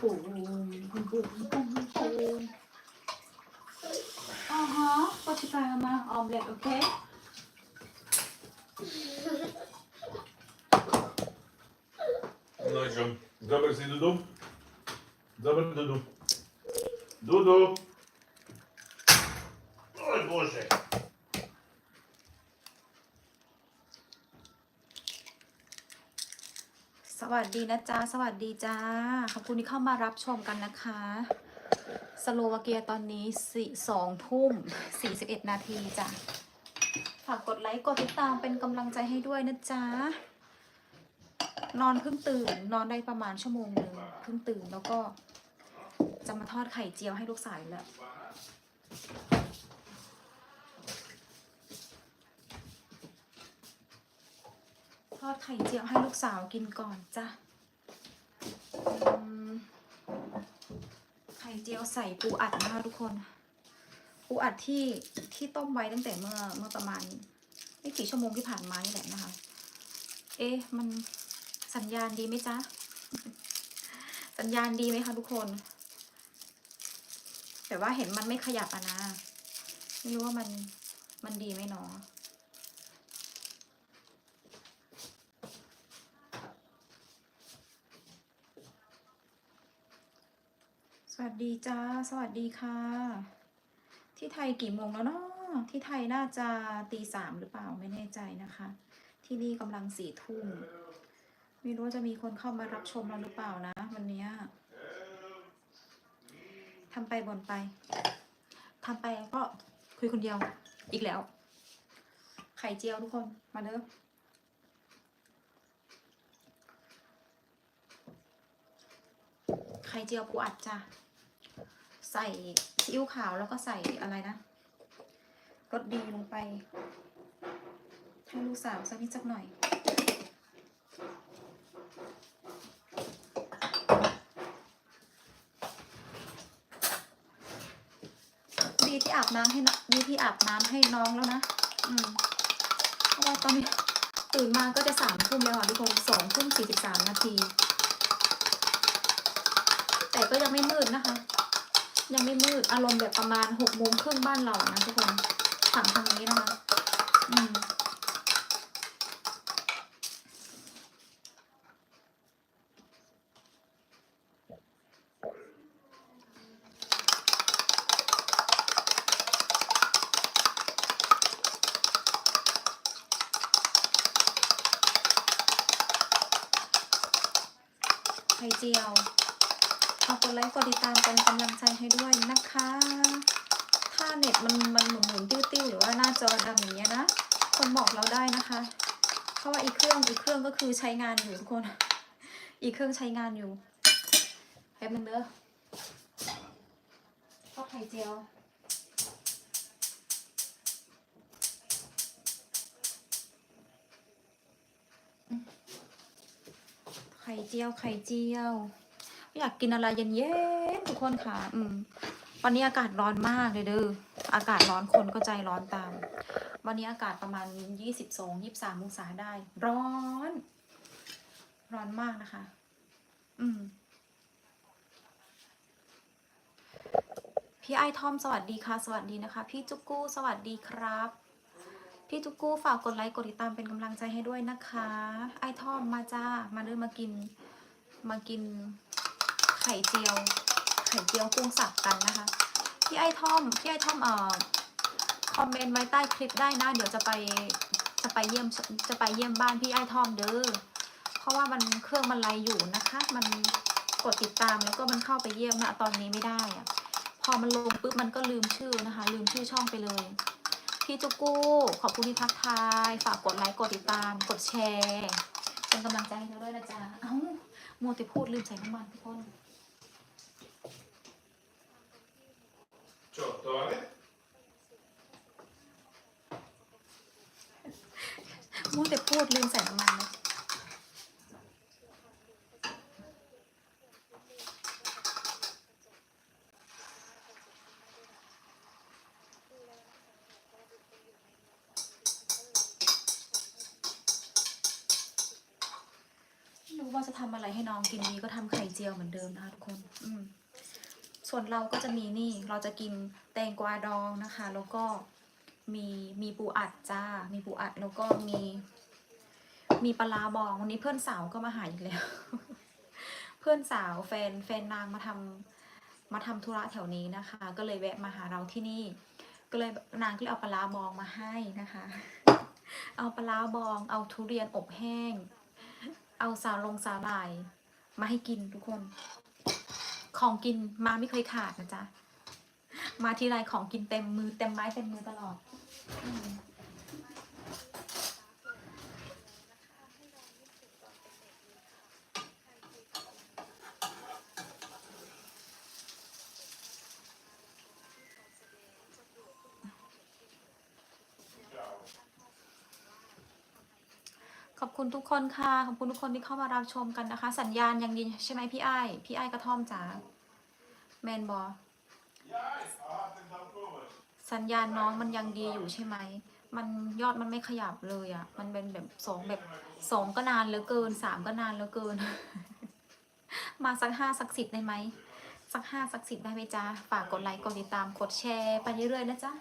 ปูปูปูปูปูปูปูอ่าฮะก็ชิคายมาออมเล็ตโอเค No John, zobacz si Dudu. Zobacz Dudu. Dudu. Oj Boże. วัสดีนะจ๊ะ สวัสดีจ้า ขอบคุณที่เข้ามารับชมกันนะคะ สโลวาเกียตอนนี้สี่สองทุ่มสี่สิบเอ็ดนาทีจ้ะ ฝากกดไลค์ กดติดตามเป็นกำลังใจให้ด้วยนะจ๊ะ นอนเพิ่งตื่น นอนได้ประมาณชั่วโมงหนึ่งเพิ่งตื่นแล้วก็จะมาทอดไข่เจียวให้ลูกสาวอีกแล้ว ทอดไข่เจียวให้ลูกสาวกินก่อนจ้ะไข่เจียวใส่ปูอัดนะคะทุกคน ปูอัดที่ที่ต้มไว้ตั้งแต่เมื่อเมื่อประมาณไม่กี่ชั่วโมงที่ผ่านมานี่แหละนะคะ เอ๊ะมันสัญญาณดีไหมจ๊ะ สัญญาณดีไหมคะทุกคน แต่ว่าเห็นมันไม่ขยับอะนะ ไม่รู้ว่ามันมันดีไหมเนาะ วัสดีจ้า สวัสดีค่ะ ที่ไทยกี่โมงแล้วเนาะที่ไทยน่าจะตีสามหรือเปล่าไม่แน่ใจนะคะ ที่นี่กำลังสี่ทุ่มไม่รู้ว่าจะมีคนเข้ามารับชมเราหรือเปล่านะ วันนี้ทำไปบนไปทำไปก็คุยคนเดียวอีกแล้ว ไข่เจียวทุกคนมาเด้อไข่เจียวปูอัดจ้ะ ใส่ซีอิ๊วขาวแล้วก็ใส่อะไรนะรสดีลงไป ให้ลูกสาวสักนิดสักหน่อย ดีที่อาบน้ำให้ดีที่อาบน้ำให้น้องแล้วนะ อืม เพราะว่าตอนนี้ตื่นมาก็จะสามทุ่มแล้วค่ะทุกคนสองทุ่มสี่สิบสามนาที แต่ก็ยังไม่มืดนะคะ ยังไม่มืดอารมณ์แบบประมาณหกโมงครึ่งบ้านเรานะทุกคนฝั่งทางนี้นะคะอืมไข่เจียวากกดไลค์กดติดตามเป็นกำลังใจให้ด้วยนะคะ ถ้าเน็ตมันมันหมุนหมุนติ้วติ้วหรือว่าหน้าจอดำอย่างเงี้ยนะ คนบอกเราได้นะคะ เพราะว่าอีกเครื่องอีกเครื่องก็คือใช้งานอยู่ทุกคน อีกเครื่องใช้งานอยู่แป๊บนึงเด้อทอดไข่เจียวไข่เจียว ไข่เจียว อยากกินอะไรเย็นๆทุกคนค่ะ อืม วันนี้อากาศร้อนมากเลยเด้ออากาศร้อนคนก็ใจร้อนตาม วันนี้อากาศประมาณยี่สิบสองยี่สามองศาได้ ร้อน ร้อนมากนะคะ อืมพี่ไอทอมสวัสดีค่ะ สวัสดีนะคะ พี่จุกกู้สวัสดีครับ พี่จุกกู้ฝากกดไลค์กดติดตามเป็นกำลังใจให้ด้วยนะคะ ไอทอมมาจ้ามาเดินมากิน มากิน ไข่เจียว ไข่เจียวกุ้งสับกันนะคะ พี่ไอทอม พี่ไอทอมเอ่อคอมเมนต์ไว้ใต้คลิปได้นะ เดี๋ยวจะไปจะไปเยี่ยมจะไปเยี่ยมบ้านพี่ไอทอมเด้อ เพราะว่ามันเครื่องมันไลอยู่นะคะ มันกดติดตามแล้วก็มันเข้าไปเยี่ยมนะตอนนี้ไม่ได้อะพอมันลงปุ๊บมันก็ลืมชื่อนะคะ ลืมชื่อช่องไปเลย พี่จุกู้ ขอบคุณที่ทักทาย ฝากกดไลค์กดติดตาม กดแชร์เป็นกำลังใจให้เราด้วยนะจ๊ะ เอ้าโมวติพูดลืมใส่น้ำมันทุกคน Čo, toale? มัวแต่พูดลืมใส่น้ำมันเลยหนูว่าจะทำอะไรให้น้องกินดีก็ทำไข่เจียวเหมือนเดิมนะคะทุกคน อืม ส่วนเราก็จะมีนี่เราจะกินแตงกวาดองนะคะ แล้วก็มีมีปูอัดจ้า มีปูอัดแล้วก็มี มีปลาบองวันนี้เพื่อนสาวก็มาหาอีกแล้ว เพื่อนสาวแฟนแฟนนางมาทำมาทำธุระแถวนี้นะคะ ก็เลยแวะมาหาเราที่นี่ ก็เลยนางก็เลยเอาปลาบองมาให้นะคะ เอาปลาร้าบอง เอาทุเรียนอบแห้ง เอาสาลงสาหร่าย มาให้กินทุกคน ของกินมาไม่เคยขาดนะจ๊ะ มาทีไรของกินเต็มมือเต็มไม้เต็มมือตลอดอืม ขอบ คุณทุกคนค่ะขอบคุณทุกคนที่เข้ามารับชมกันนะคะ สัญญาณยังดีใช่ไหมพี่ไอ้พี่ไอ้กระท่อมจ๋าแมนบอสัญญาณน้องมันยังดีอยู่ใช่ไหมมันยอดมันไม่ขยับเลยอะ่ะ มันเป็นแบบสองแบบสองก็นานเหลือเกินสามก็นานเหลือเกิน มาสักห้าสักสิบได้ไหมสักห้าสักสิบได้ไหมจ๊ะฝากกดไลค์กดติดตามกดแชร์ไปเรื่อยๆนะจ๊ะ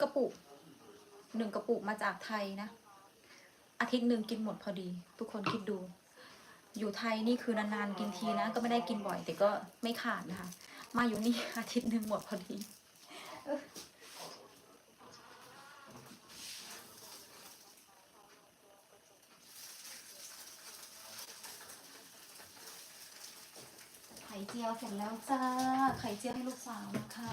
กระ ปุกหนึ่งกระปุกมาจากไทยนะ อาทิตย์หนึ่งกินหมดพอดี ทุกคนคิดดู อยู่ไทยนี่คือนานๆกินทีนะ ก็ไม่ได้กินบ่อย แต่ก็ไม่ขาดนะคะ มาอยู่นี่อาทิตย์หนึ่งหมดพอดีไข่เจียวเสร็จแล้วจ้า ไข่เจียวให้ลูกสาวนะคะ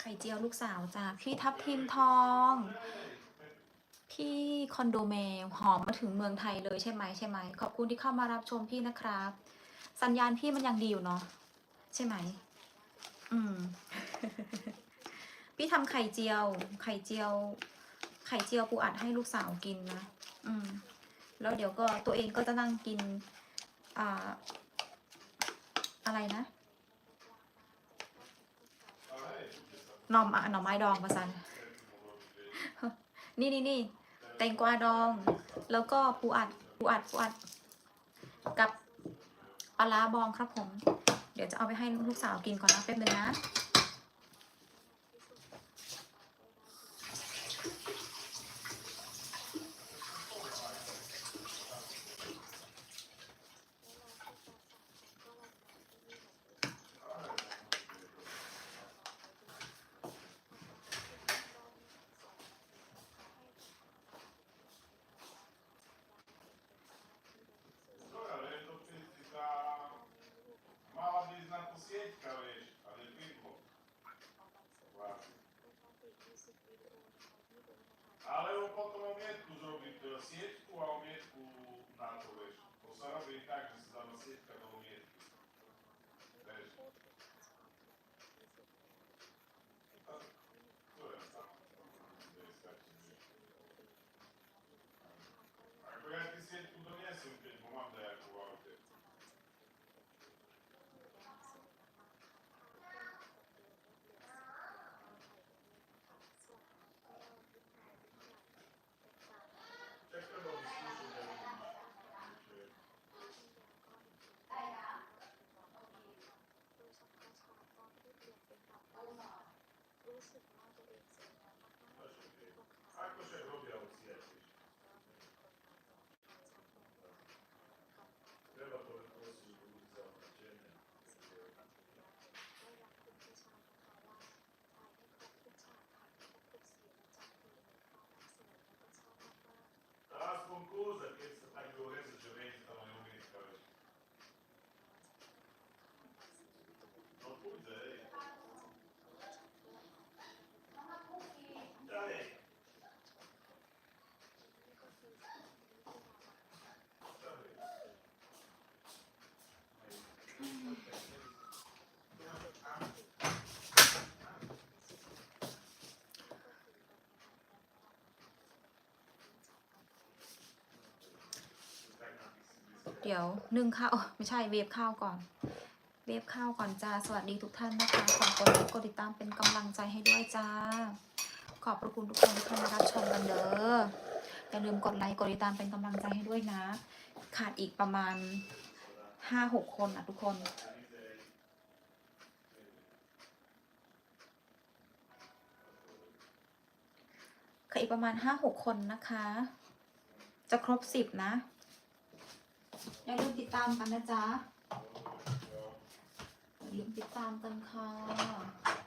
ไข่เจียวลู กสาวจ้าพี่ทับทิมทองที่คอนโดแมวหอมมาถึงเมืองไทยเลยใช่ไหมใช่ไหมขอบคุณที่เข้ามารับชมพี่นะครับ สัญญาณพี่มันยังดีอยู่เนาะใช่ไหม อืม พี่ทำไข่เจียว ไข่เจียว ไข่เจียวปูอัดให้ลูกสาวกินนะอืม แล้วเดี๋ยวก็ตัวเองก็จะนั่งกิน อ่า อะไรนะ หน่อมอะหน่อไม้ดองมาสันนี่นี่นี่แตงกวาดอง แล้วก็ปูอัดปูอัดปูอัด กับปลาร้าบองครับผม เดี๋ยวจะเอาไปให้ลูกสาวกินก่อนนะแป๊บนึงนะ ale on potom omietku zrobí teda sieťku a omietku na človeku. To sa robí tak, že ดี๋ยวนึ่งข้าวไม่ใช่เวฟข้าวก่อน เวฟข้าวก่อนจ้า สวัสดีทุกท่านนะคะ ขอกดไลค์กดติดตามเป็นกำลังใจให้ด้วยจ้า ขอบพระคุณทุกคนที่เข้ามารับชมกันเด้อ อย่าลืมกดไลค์กดติดตามเป็นกำลังใจให้ด้วยนะ ขาดอีกประมาณห้าหกคนอะทุกคนค่ะอีกประมาณห้าหกคนนะคะ จะครบสิบนะ อย่าลืมติดตามกันนะจ๊ะอย่าลืมติดตามกันค่ะ